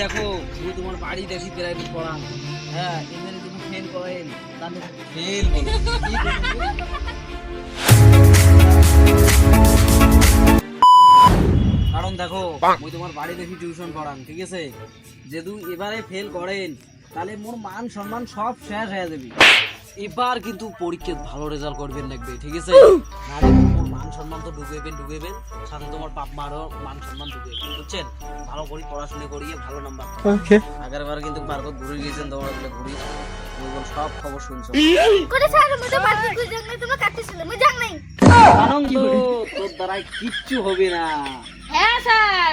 দেখো তুমি তোমার বাড়ি দেখি প্রাইভেট পড়ান হ্যাঁ এখানে তুমি ফেল করেন তাহলে ফেল? কারণ দেখো মুই তোমার বাড়ি দেখি টিউশন পড়ান ঠিক আছে? যেহেতু এবারে ফেল করেন তাহলে মোর মান সম্মান সব শেষ হয়ে যাবে। এবার কিন্তু পরীক্ষা ভালো রেজাল্ট করবেন লাগবে ঠিক আছে? নাহলে মান সম্মান তো ডুবেবেন ডুবেবেন সাথে তোমার বাপ মারও মান সম্মান ডুবে বুঝছেন? ভালো করে পড়াশোনা করিয়ে ভালো নাম্বার আগের বার কিন্তু পার্কত ঘুরে গিয়েছেন তোমার বলে ঘুরি সব খবর শুনছো। করে স্যার আমি তো বাড়ি করে যাই নাই কাটতেছিল আমি তো তোর দ্বারা কিচ্ছু হবে না। হ্যাঁ স্যার।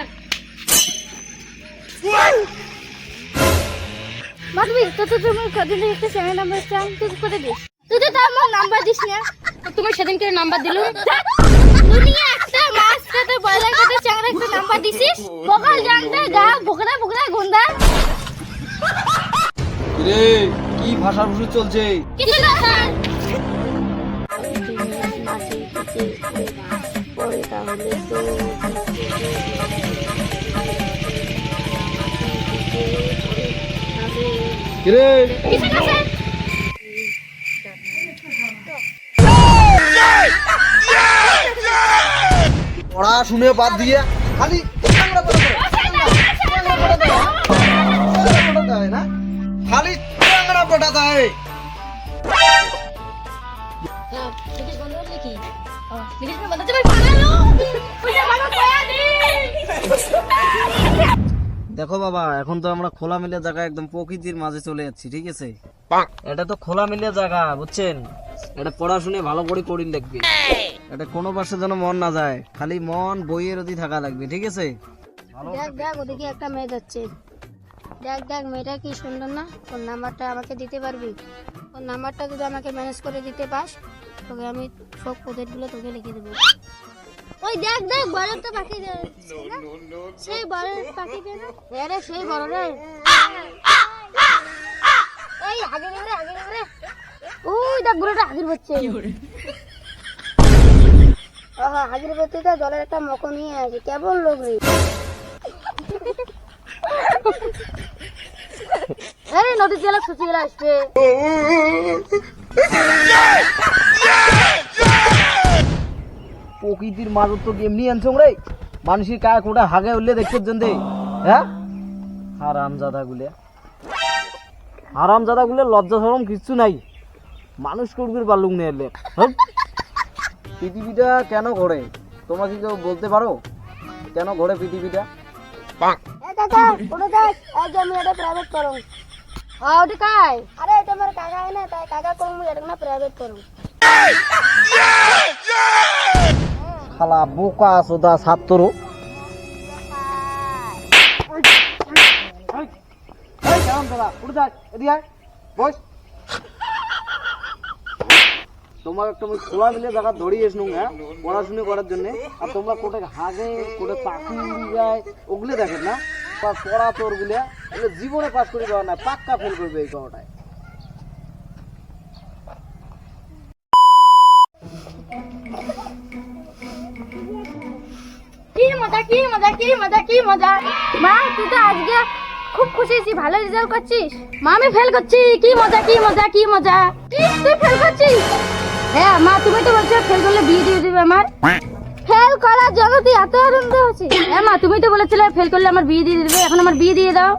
মাধবী তো তো তুমি কদিন একটা চ্যানেল নাম্বার চান তুই করে দিস? তুই তো তার আমার নাম্বার দিস না। তুমি সেদিন করে নাম্বার দিল দুনিয়া একটা মাছ কাটে বয়লার কাটে চ্যাংড়া একটা নাম্বার দিছিস। বকাল জানতে গা ভোকরা ভোকরা গন্ডা। রে কি ভাষা ভুষি চলছে? কিছু না স্যার। রে কিছু না স্যার পড়াশুনে বাদ দিয়ে খালি করে, চাংড়া করে দেয়, দেয় দেখো বাবা এখন তো আমরা খোলা মিলে জায়গা একদম প্রকৃতির মাঝে চলে যাচ্ছি ঠিক আছে? এটা তো খোলা মিলে জায়গা বুঝছেন? এটা পড়াশুনে ভালো করে করি লাগবে এটা কোনো পাশে যেন মন না যায় খালি মন বইয়ের অধি থাকা লাগবে ঠিক আছে? দেখ দেখ ওদিকে একটা মেয়ে যাচ্ছে। দেখ দেখ মেয়েটা কি সুন্দর না? ওর নাম্বারটা আমাকে দিতে পারবি? ওর নাম্বারটা যদি আমাকে ম্যানেজ করে দিতে পাস তোকে আমি সবগুলো তোকে লিখে দেবো। ওই দেখ দেখ বড় তো পাখি সেই বড় পাখি হ্যাঁ রে সেই বড় রে এই আগে রে আগে রে ওই দেখ বুড়োটা আগের বাচ্চা আহা আগের বাচ্চাটা জলের একটা মকো নিয়ে আছে কেমন লোক রে আরে নদীর জলে গেলে প্রকৃতির মাঝে তো এমনি আনছো রে। মানুষের কায় কোটা হাগে উঠলে দেখতে জন্দে হ্যাঁ? হারাম জাদা গুলে। হারাম জাদা গুলে লজ্জা সরম কিচ্ছু নাই। মানুষ করবির বালুক নিয়ে এলে। হ্যাঁ? পৃথিবীটা কেন ঘোরে? তোমরা কি কেউ বলতে পারো? কেন ঘোরে পৃথিবীটা? এ কাকা ওটা দেখ এই যে আমি এটা প্রাইভেট হ্যাঁ কাই আরে এটা আমার কাকা है না তাই কাকা করুম এটা না প্রাইভেট করুম খালা বোকা সোদা ছাত্র। তোমার একটা আমি খোলা মিলে জায়গা ধরিয়ে এসনু হ্যাঁ? পড়াশুনো করার জন্য। আর তোমরা কোটে হাগে, কোটে পাখি যায়, ওগুলো দেখেন না? পড়া তোরগুলো জীবনে পাস করে দেওয়া না পাক্কা ফেল করবে এই কথাটায়। মজা কি মজা কি মজা কি, মজা। মা, তুই তো আজকে খুব খুশি হয়েছি ভালো রেজাল্ট করছিস। মা, আমি ফেল করছি। কি মজা কি মজা কি মজা। কি, তুই ফেল করছিস? হ্যাঁ মা, তুমি তো বলছো ফেল করলে বিয়ে দিয়ে দিবে আমার। ফেল করার তুই এত আনন্দ হচ্ছিস হ্যাঁ মা, তুমি তো বলেছিলে ফেল করলে আমার বিয়ে দিয়ে দিবে, এখন আমার বিয়ে দিয়ে দাও।